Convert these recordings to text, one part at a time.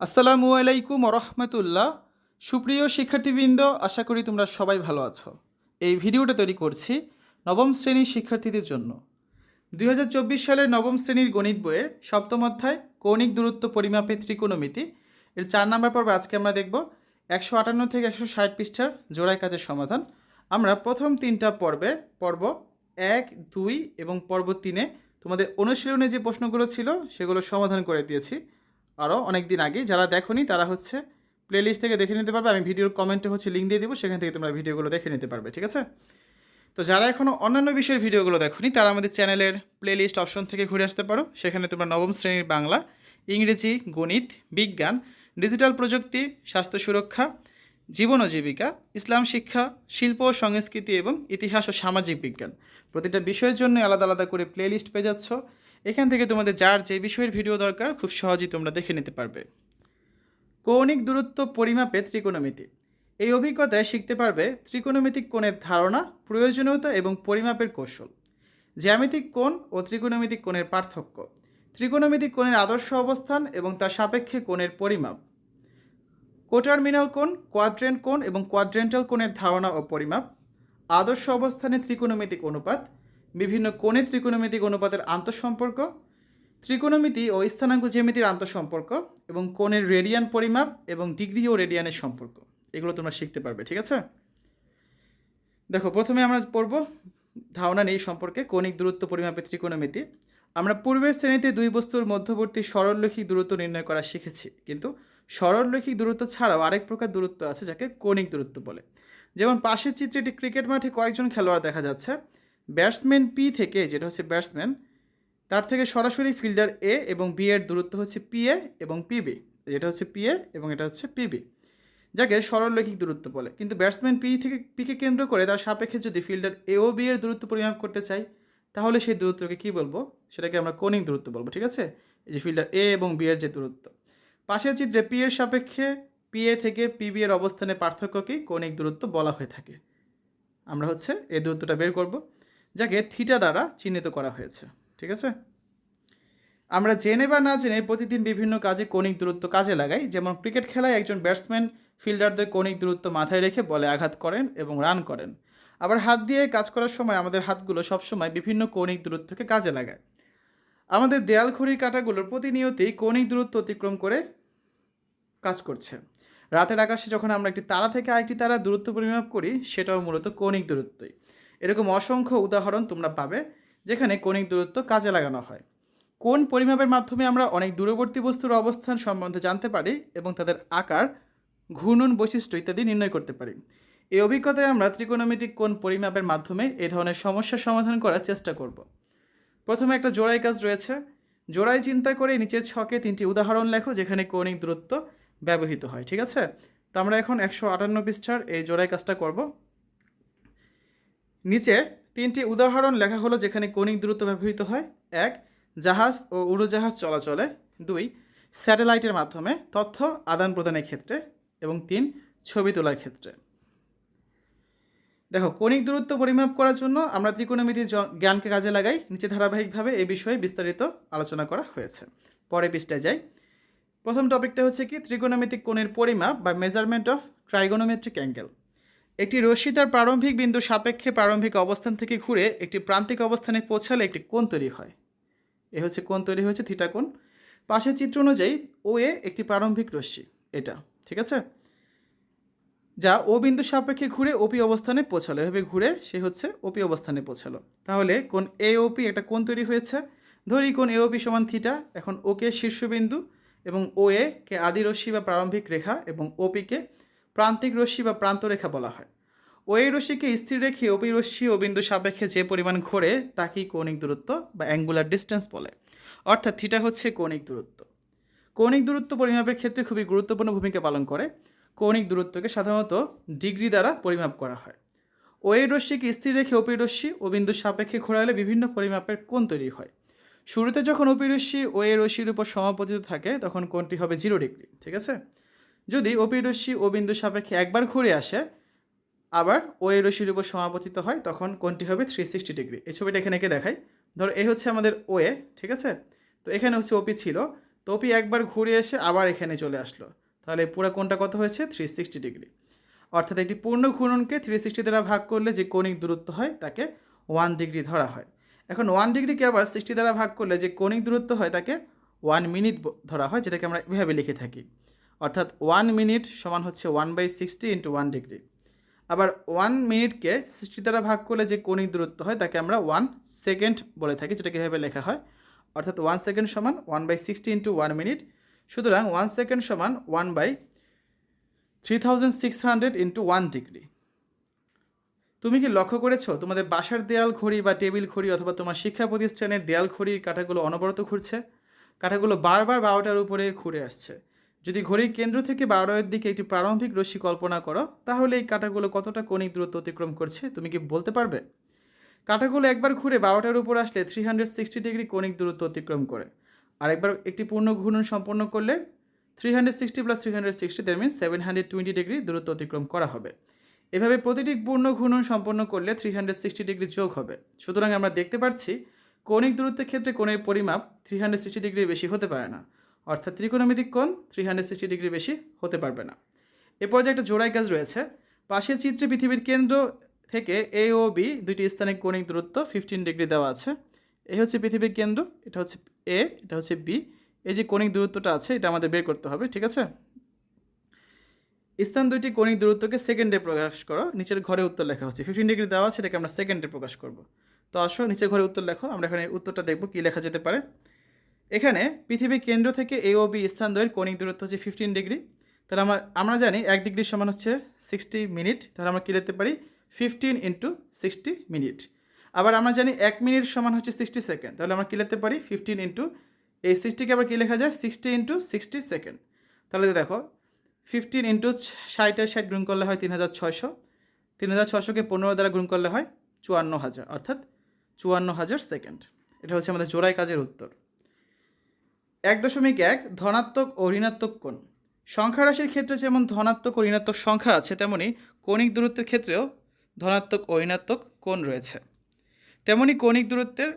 আসসালামু আলাইকুম রহমতুল্লাহ সুপ্রিয় শিক্ষার্থীবৃন্দ, আশা করি তোমরা সবাই ভালো আছো। এই ভিডিওটা তৈরি করছি নবম শ্রেণির শিক্ষার্থীদের জন্য। দুই হাজার চব্বিশ সালের নবম শ্রেণির গণিত বইয়ের সপ্তম অধ্যায়, কৌণিক দূরত্ব পরিমাপে ত্রিকোণমিতি। এর চার নাম্বার পর্ব আজকে আমরা দেখব। একশো আটান্ন থেকে একশো ষাট পৃষ্ঠার জোড়াই কাজের সমাধান। আমরা প্রথম তিনটা পর্বে, পর্ব এক, দুই এবং পর্ব তিনে তোমাদের অনুশীলনে যে প্রশ্নগুলো ছিল, সেগুলো সমাধান করে দিয়েছি। আরও অনেক দিন আগে যারা দেখোনি, তারা হচ্ছে প্লেলিস্ট থেকে দেখে নিতে পারবে। আমি ভিডিওর কমেন্টে হচ্ছে লিঙ্ক দিয়ে দেবো, সেখান থেকে তোমরা ভিডিওগুলো দেখে নিতে পারবে, ঠিক আছে? তো যারা এখনও অন্যান্য বিষয়ের ভিডিওগুলো দেখোনি, তারা আমাদের চ্যানেলের প্লেলিস্ট অপশন থেকে ঘুরে আসতে পারো। সেখানে তোমরা নবম শ্রেণির বাংলা, ইংরেজি, গণিত, বিজ্ঞান ডিজিটাল প্রযুক্তি, স্বাস্থ্য সুরক্ষা, জীবন ও জীবিকা, ইসলাম শিক্ষা, শিল্প ও সংস্কৃতি এবং ইতিহাস ও সামাজিক বিজ্ঞান। প্রতিটা বিষয়ের জন্য আলাদা আলাদা করে প্লেলিস্ট পেয়ে যাচ্ছ। এখান থেকে তোমাদের যার যে বিষয়ের ভিডিও দরকার, খুব সহজেই তোমরা দেখে নিতে পারবে। কৌণিক দূরত্ব পরিমাপে ত্রিকোণমিতি। এই অভিজ্ঞতায় শিখতে পারবে ত্রিকোণমিতিক কোণের ধারণা, প্রয়োজনীয়তা এবং পরিমাপের কৌশল। জ্যামিতিক কোণ ও ত্রিকোণমিতিক কোণের পার্থক্য। ত্রিকোণমিতিক কোণের আদর্শ অবস্থান এবং তার সাপেক্ষে কোণের পরিমাপ। কোটার্মিনাল কোণ, কোয়াড্রেন্ট কোণ এবং কোয়াড্রেন্টাল কোণের ধারণা ও পরিমাপ। আদর্শ অবস্থানে ত্রিকোণমিতিক অনুপাত বিভিন্ন কোণে ত্রিকোণমিতিক অনুপাতের আন্তঃসম্পর্ক, ত্রিকোণমিতি ও স্থানাঙ্ক জ্যামিতির আন্তঃসম্পর্ক এবং কোণের রেডিয়ান পরিমাপ এবং ডিগ্রি ও রেডিয়ানের সম্পর্ক। এগুলো তোমরা শিখতে পারবে, ঠিক আছে? দেখো, প্রথমে আমরা পড়ব ধারণা নেই সম্পর্কে, কৌণিক দূরত্ব পরিমাপের ত্রিকোণমিতি। আমরা পূর্বের শ্রেণীতে দুই বস্তুর মধ্যবর্তী সরলরৈখিক দূরত্ব নির্ণয় করা শিখেছি, কিন্তু সরলরৈখিক দূরত্ব ছাড়াও আরেক প্রকার দূরত্ব আছে যাকে কৌণিক দূরত্ব বলে। যেমন পাশের চিত্রে একটি ক্রিকেট মাঠে কয়েকজন খেলোয়াড় দেখা যাচ্ছে ব্যাটসম্যান পি থেকে, যেটা হচ্ছে ব্যাটসম্যান, তার থেকে সরাসরি ফিল্ডার এ এবং বি এর দূরত্ব হচ্ছে পি এ এবং পিবি যেটা হচ্ছে পি এ এবং এটা হচ্ছে পিবি যাকে সরলরৈখিক দূরত্ব বলে। কিন্তু ব্যাটসম্যান পি থেকে পিকে কেন্দ্র করে তার সাপেক্ষে যদি ফিল্ডার এ ও বি এর দূরত্ব পরিমাপ করতে চাই, তাহলে সেই দূরত্বকে কী বলব? সেটাকে আমরা কোনিক দূরত্ব বলব, ঠিক আছে? এই যে ফিল্ডার এ এবং বি এর যে দূরত্ব। পাশের চিত্রে পি এর সাপেক্ষে পি এ থেকে পিবি এর অবস্থানে পার্থক্যকেই কৌণিক দূরত্ব বলা হয়ে থাকে। আমরা হচ্ছে এই দূরত্বটা বের করব। যাকে থিটা দ্বারা চিহ্নিত করা হয়েছে, ঠিক আছে? আমরা জেনে বা না জেনে প্রতিদিন বিভিন্ন কাজে কৌণিক দূরত্ব কাজে লাগাই। যেমন ক্রিকেট খেলায় একজন ব্যাটসম্যান ফিল্ডারদের কৌণিক দূরত্ব মাথায় রেখে বলে আঘাত করেন এবং রান করেন। আবার হাত দিয়ে কাজ করার সময় আমাদের হাতগুলো সবসময় বিভিন্ন কৌণিক দূরত্বকে কাজে লাগায়। আমাদের দেয়াল ঘড়ির প্রতিনিয়তই কৌণিক দূরত্ব অতিক্রম করে কাজ করছে। রাতের আকাশে যখন আমরা একটি তারা থেকে আরেকটি তারা দূরত্ব পরিমাপ করি, সেটাও মূলত কৌণিক দূরত্বই। এরকম অসংখ্য উদাহরণ তোমরা পাবে, যেখানে কৌণিক দূরত্ব কাজে লাগানো হয়। কোন পরিমাপের মাধ্যমে আমরা অনেক দূরবর্তী বস্তুর অবস্থান সম্বন্ধে জানতে পারি এবং তাদের আকার, ঘূর্ণন বৈশিষ্ট্য ইত্যাদি নির্ণয় করতে পারি? এই অভিজ্ঞতায় আমরা ত্রিকোণমিতিক কোণ পরিমাপের মাধ্যমে এ ধরনের সমস্যার সমাধান করার চেষ্টা করব। প্রথমে একটা জোড়াই কাজ রয়েছে। জোড়াই চিন্তা করে নিচের ছকে তিনটি উদাহরণ লেখো, যেখানে কৌণিক দূরত্ব ব্যবহৃত হয়, ঠিক আছে? তো আমরা এখন একশো আটান্ন পৃষ্ঠার এই জোড়াই কাজটা করব। নিচে তিনটি উদাহরণ লেখা হলো যেখানে কণিক দূরত্ব ব্যবহৃত হয়। এক, জাহাজ ও উড়োজাহাজ চলাচলে। দুই, স্যাটেলাইটের মাধ্যমে তথ্য আদান প্রদানের ক্ষেত্রে। এবং তিন, ছবি তোলার ক্ষেত্রে। দেখো, কণিক দূরত্ব পরিমাপ করার জন্য আমরা ত্রিকোণমিতির জ্ঞানকে কাজে লাগাই। নিচে ধারাবাহিকভাবে এই বিষয়ে বিস্তারিত আলোচনা করা হয়েছে। পরে পৃষ্ঠায় যাই। প্রথম টপিকটা হচ্ছে কি? ত্রিকোণমিতিক কোণের পরিমাপ বা মেজারমেন্ট অফ ট্রাইগোনোমেট্রিক অ্যাঙ্গেল একটি রশ্মি তার প্রারম্ভিক বিন্দু সাপেক্ষে প্রারম্ভিক অবস্থান থেকে ঘুরে একটি প্রান্তিক অবস্থানে পৌঁছালে একটি কোণ তৈরি হয়। এ হচ্ছে কোণ তৈরি হয়েছে থিটা কোণ। পাশের চিত্র অনুযায়ী ও এ একটি প্রারম্ভিক রশ্মি, এটা, ঠিক আছে? যা ও বিন্দু সাপেক্ষে ঘুরে ওপি অবস্থানে পৌঁছালো। এভাবে ঘুরে সে হচ্ছে ওপি অবস্থানে পৌঁছালো। তাহলে কোন এ ওপি একটা কোণ তৈরি হয়েছে। ধরি কোন এ ওপি সমান থিটা, এখন ওকে শীর্ষবিন্দু এবং ও এ কে আদি রশ্মি বা প্রারম্ভিক রেখা এবং ওপিকে প্রান্তিক রশ্মি বা প্রান্তরেখা বলা হয়। ও এই রশ্মিকে স্থির রেখে ওপি রশ্মি ও বিন্দু সাপেক্ষে যে পরিমাণ ঘোরে, তাকেই কৌণিক দূরত্ব বা অ্যাঙ্গুলার ডিস্টেন্স বলে। অর্থাৎ থিটা হচ্ছে কৌণিক দূরত্ব। কৌণিক দূরত্ব পরিমাপের ক্ষেত্রে খুবই গুরুত্বপূর্ণ ভূমিকা পালন করে। কৌণিক দূরত্বকে সাধারণত ডিগ্রি দ্বারা পরিমাপ করা হয়। ও এই রশ্মিকে স্থির রেখে ওপি রশ্মি ও বিন্দু সাপেক্ষে ঘোরালে বিভিন্ন পরিমাপের কোণ তৈরি হয়। শুরুতে যখন ওপি রশ্মি ও রশ্মির উপর সমাপতিত থাকে, তখন কোণটি হবে জিরো ডিগ্রি ঠিক আছে? যদি ওপি রশ্মি ও বিন্দু সাপেক্ষে একবার ঘুরে আসে, আবার ও এই রশ্মির উপর সমাপতিত হয়, তখন কোনটি হবে থ্রি সিক্সটি ডিগ্রি এই ছবিটা এখানে একে দেখাই। ধরো এই হচ্ছে আমাদের ও এ ঠিক আছে? তো এখানে হচ্ছে ওপি ছিল। তো ওপি একবার ঘুরে এসে আবার এখানে চলে আসলো। তাহলে পুরো কোনটা কত হয়েছে? থ্রি সিক্সটি ডিগ্রি অর্থাৎ একটি পূর্ণ ঘূর্ণনকে থ্রি সিক্সটি দ্বারা ভাগ করলে যে কৌণিক দূরত্ব হয়, তাকে ওয়ান ডিগ্রি ধরা হয়। এখন ওয়ান ডিগ্রিকে আবার সিক্সটি দ্বারা ভাগ করলে যে কৌণিক দূরত্ব হয়, তাকে ওয়ান মিনিট ধরা হয়, যেটাকে আমরা এভাবে লিখে থাকি। অর্থাৎ ওয়ান মিনিট সমান হচ্ছে one by sixty into one degree আবার ওয়ান মিনিটকে সিক্সটি দ্বারা ভাগ করলে যে কৌণিক দূরত্ব হয়, তাকে আমরা ওয়ান সেকেন্ড বলে থাকি, যেটাকে এভাবে লেখা হয়। অর্থাৎ ওয়ান সেকেন্ড সমান one by sixty into one minute সুতরাং ওয়ান সেকেন্ড সমান one by three thousand six hundred into one degree তুমি কি লক্ষ্য করেছ? তোমাদের বাসার দেয়াল ঘড়ি বা টেবিল ঘড়ি অথবা তোমার শিক্ষা প্রতিষ্ঠানের দেয়াল ঘড়ির কাঁটাগুলো অনবরত ঘুরছে। কাঁটাগুলো বারবার বারোটার উপরে ঘুরে আসছে। যদি ঘড়ির কেন্দ্র থেকে বারোয়ের দিকে একটি প্রারম্ভিক রশ্মি কল্পনা করো, তাহলে এই কাঁটাগুলো কতটা কণিক দূরত্ব অতিক্রম করছে, তুমি কি বলতে পারবে? কাঁটাগুলো একবার ঘুরে বারোটার উপর আসলে থ্রি হান্ড্রেড সিক্সটি ডিগ্রি কণিক দূরত্ব অতিক্রম করে। আর একবার একটি পূর্ণ ঘূর্ণন সম্পন্ন করলে three hundred sixty plus three hundred sixty that mean seven hundred twenty degree দূরত্ব অতিক্রম করা হবে। এভাবে প্রতিটি পূর্ণ ঘূর্ণন সম্পন্ন করলে থ্রি হান্ড্রেড সিক্সটি ডিগ্রি যোগ হবে। সুতরাং আমরা দেখতে পাচ্ছি কৌণিক দূরত্বের ক্ষেত্রে কোণের পরিমাপ থ্রি হান্ড্রেড সিক্সটি ডিগ্রির বেশি হতে পারে না। অর্থাৎ ত্রিকোণমিতিক কোণ থ্রি হান্ড্রেড সিক্সটি ডিগ্রি বেশি হতে পারবে না। এরপর যে একটা জোড়াই কাজ রয়েছে। পাশের চিত্রে পৃথিবীর কেন্দ্র থেকে এ ও বি দুইটি স্থানিক কৌণিক দূরত্ব ফিফটিন ডিগ্রি দেওয়া আছে। এই হচ্ছে পৃথিবীর কেন্দ্র, এটা হচ্ছে এ এটা হচ্ছে বি এই যে কৌণিক দূরত্বটা আছে, এটা আমাদের বের করতে হবে, ঠিক আছে? স্থান দুইটি কোণিক দূরত্বকে সেকেন্ডে প্রকাশ করো, নিচের ঘরে উত্তর লেখা হচ্ছে। ফিফটিন ডিগ্রি দেওয়া আছে, এটাকে আমরা সেকেন্ডে প্রকাশ করব। তো আসো, নিচের ঘরে উত্তর লেখো, আমরা এখানে উত্তরটা দেখব কী লেখা যেতে পারে। এখানে পৃথিবীর কেন্দ্র থেকে এ ও বি স্থান দ্বয়ের কৌণিক দূরত্ব হচ্ছে ফিফটিন ডিগ্রি তাহলে আমরা আমরা জানি এক ডিগ্রি সমান হচ্ছে সিক্সটি মিনিট তাহলে আমরা কী লিখতে পারি? ফিফটিন ইন্টু সিক্সটি মিনিট আবার আমরা জানি এক মিনিট সমান হচ্ছে সিক্সটি সেকেন্ড তাহলে আমরা কী লিখতে পারি? ফিফটিন ইন্টু এই সিক্সটিকে আবার কী লেখা যায়? সিক্সটি ইন্টু সিক্সটি সেকেন্ড তাহলে দেখো ফিফটিন ইন্টু ষাটে ষাট গুণ করলে হয় তিন হাজার ছয়শো। তিন হাজার ছশোকে পনেরো দ্বারা গুণ করলে হয় চুয়ান্ন হাজার, অর্থাৎ চুয়ান্ন হাজার সেকেন্ড এটা হচ্ছে আমাদের জোড়াই কাজের উত্তর। এক দশমিক এক ধনাত্মক ও ঋণাত্মক কোণ। সংখ্যা রাশির ক্ষেত্রে যেমন ধনাত্মক ও ঋণাত্মক সংখ্যা আছে, তেমনি কৌণিক দূরত্বের ক্ষেত্রেও ধনাত্মক ও ঋণাত্মক কোণ রয়েছে। তেমনি কৌণিক দূরত্বের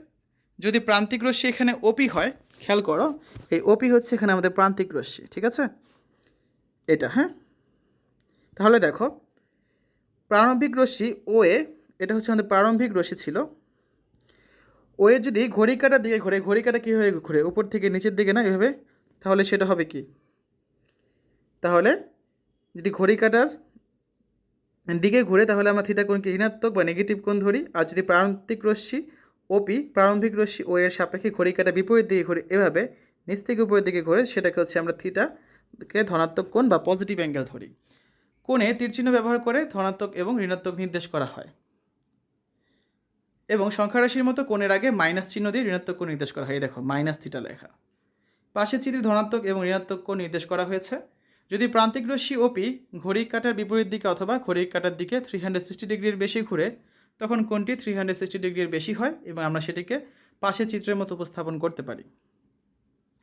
যদি প্রান্তিক রশ্মি এখানে ওপি হয়, খেয়াল করো, এই ওপি হচ্ছে এখানে আমাদের প্রান্তিক রশ্মি, ঠিক আছে? এটা হ্যাঁ? তাহলে দেখো, প্রারম্ভিক রশ্মি ও এ এটা হচ্ছে আমাদের প্রারম্ভিক রশ্মি ছিল। ও এর যদি ঘড়ি কাটার দিকে ঘুরে ঘড়ি কাটা কীভাবে ঘুরে? উপর থেকে নিচের দিকে না এভাবে? তাহলে সেটা হবে কি? তাহলে যদি ঘড়ি কাটার দিকে ঘুরে, তাহলে আমরা থিটা কোণকে ঋণাত্মক বা নেগেটিভ কোণ ধরি। আর যদি প্রারম্ভিক রশ্মি ওপি প্রারম্ভিক রশ্মি ও এর সাপেক্ষে ঘড়ি কাটা বিপরীত দিকে ঘুরে এভাবে নিচ থেকে উপরের দিকে ঘুরে, সেটাকে হচ্ছে আমরা থিটাকে ধনাত্মক কোণ বা পজিটিভ অ্যাঙ্গেল ধরি। কোণে তীরচিহ্ন ব্যবহার করে ধনাত্মক এবং ঋণাত্মক নির্দেশ করা হয়। এবং সংখ্যা রাশির মতো কোণের আগে মাইনাস চিহ্ন দিয়ে ঋণাত্মক কোণ নির্দেশ করা হয়। দেখো, মাইনাস থিটা লেখা। পাশের চিত্রে ধনাত্মক এবং ঋণাত্মক কোণ নির্দেশ করা হয়েছে। যদি প্রান্তিক রশ্মি ওপি ঘড়ির কাটার বিপরীত দিকে অথবা ঘড়ির কাটার দিকে থ্রি হান্ড্রেড সিক্সটি ডিগ্রির বেশি ঘুরে, তখন কোণটি থ্রি হান্ড্রেড সিক্সটি ডিগ্রির বেশি হয় এবং আমরা সেটিকে পাশের চিত্রের মতো উপস্থাপন করতে পারি।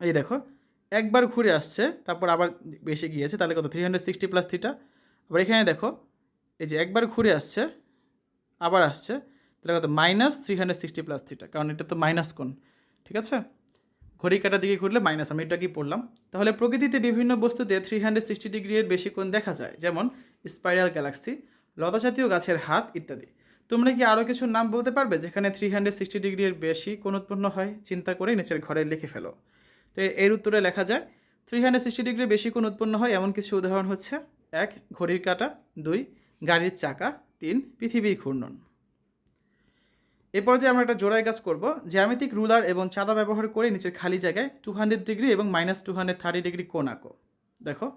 এই দেখো, একবার ঘুরে আসছে, তারপর আবার বেশি গিয়েছে, তাহলে কত? Three hundred sixty plus theta আবার এখানে দেখো, এই যে একবার ঘুরে আসছে, আবার আসছে তাহলে কত? Minus three hundred sixty plus theta কারণ এটা তো মাইনাস কোণ, ঠিক আছে? ঘড়ি কাটার দিকে ঘুরলে মাইনাস, আমি এটা কি পড়লাম। তাহলে প্রকৃতিতে বিভিন্ন বস্তুতে থ্রি হান্ড্রেড সিক্সটি ডিগ্রির বেশি কোণ দেখা যায়, যেমন স্পাইরাল গ্যালাক্সি লতাজাতীয় গাছের হাত ইত্যাদি। তোমরা কি আরও কিছু নাম বলতে পারবে যেখানে থ্রি হান্ড্রেড সিক্সটি ডিগ্রির বেশি কোণ উৎপন্ন হয়? চিন্তা করে নিচের ঘরে লিখে ফেলো। তো এর উত্তরে লেখা যায় থ্রি হান্ড্রেড সিক্সটি ডিগ্রি বেশি কোণ উৎপন্ন হয়, এমন কিছু উদাহরণ হচ্ছে, এক, ঘড়ির কাটা, দুই, গাড়ির চাকা, তিন, পৃথিবী ঘূর্ণন। এরপর যে আমরা একটা জোড়ায় কাজ করব, জ্যামিতিক রুলার এবং চাঁদা ব্যবহার করে নিচের খালি জায়গায় টু হান্ড্রেড ডিগ্রি এবং minus two hundred thirty degree কোণ আঁকো। দেখো,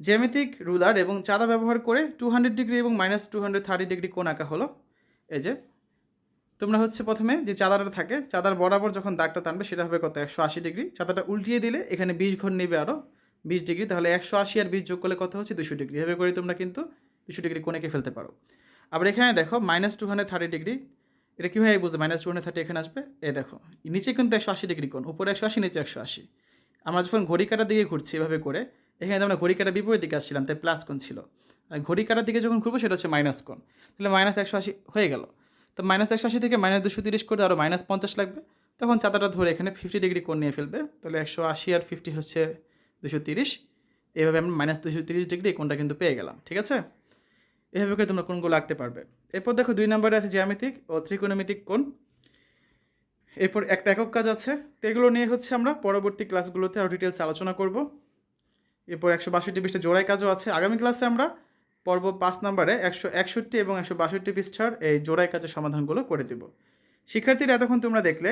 জ্যামিতিক রুলার এবং চাঁদা ব্যবহার করে টু হান্ড্রেড ডিগ্রি এবং minus two hundred thirty degree কোণ আঁকা হলো। এই যে, তোমরা হচ্ছে প্রথমে যে চাঁদাটা থাকে, চাঁদার বরাবর যখন দাগটা টানবে, সেটা হবে কত? একশো আশি ডিগ্রি চাঁদাটা উল্টিয়ে দিলে এখানে বিশ ঘর নেবে আরও বিশ ডিগ্রি তাহলে একশো আশি আর বিশ যোগ করলে কত হচ্ছে? দুশো ডিগ্রি এভাবে করে তোমরা কিন্তু দুশো ডিগ্রি কোণেকে ফেলতে পারো। আবার এখানে দেখো minus two hundred thirty degree এটা কীভাবে বুঝতে মাইনাস টু হান্ড্রেড থার্টি এখানে আসবে? এ দেখো, নিচে কিন্তু একশো আশি ডিগ্রি কোণ, উপরে একশো আশি, নিচে একশো আশি। আমরা যখন ঘড়ি কাটার দিকে ঘুরছি এভাবে করে, এখানে আমরা ঘড়ি কাটার বিপরীত দিকে আসছিলাম, তাই প্লাস কোণ ছিল। আর ঘড়ি কাটার দিকে যখন ঘুরবো, সেটা হচ্ছে মাইনাস কোণ। তাহলে মাইনাস একশো আশি হয়ে গেল। তো মাইনাস একশো আশি থেকে মাইনাস দুশো তিরিশ করতে আরও মাইনাস পঞ্চাশ লাগবে। তখন চাতাটা ধরে এখানে ফিফটি ডিগ্রি কোণ নিয়ে ফেলবে। তাহলে একশো আশি আর ফিফটি হচ্ছে দুশো তিরিশ। এভাবে আমরা মাইনাস দুশো তিরিশ ডিগ্রি কোণটা কিন্তু পেয়ে গেলাম, ঠিক আছে? এভাবে করে তোমরা কোনগুলো আঁকতে পারবে। এরপর দেখো দুই নম্বরে আছে জ্যামিতিক ও ত্রিকোণমিতিক কোণ। এরপর একটা একক কাজ আছে। তো এগুলো নিয়ে হচ্ছে আমরা পরবর্তী ক্লাসগুলোতে আরও ডিটেলস আলোচনা করব। এরপর একশো বাষট্টি পৃষ্ঠা জোড়াই কাজও আছে। আগামী ক্লাসে আমরা পর্ব পাঁচ নম্বরে একশো একষট্টি এবং একশো বাষট্টি পৃষ্ঠার এই জোড়াই কাজের সমাধানগুলো করে দেব। শিক্ষার্থীরা, এতক্ষণ তোমরা দেখলে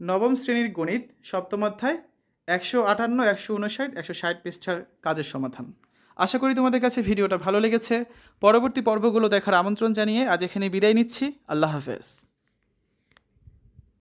নবম শ্রেণির গণিত সপ্তম অধ্যায় একশো আটান্ন, একশো উনষাট, একশো ষাট পৃষ্ঠার কাজের সমাধান। আশা করি তোমাদের কাছে ভিডিওটা ভালো লেগেছে। পরবর্তী পর্বগুলো দেখার আমন্ত্রণ জানিয়ে আজ এখানে বিদায় নিচ্ছি। আল্লাহ হাফেজ।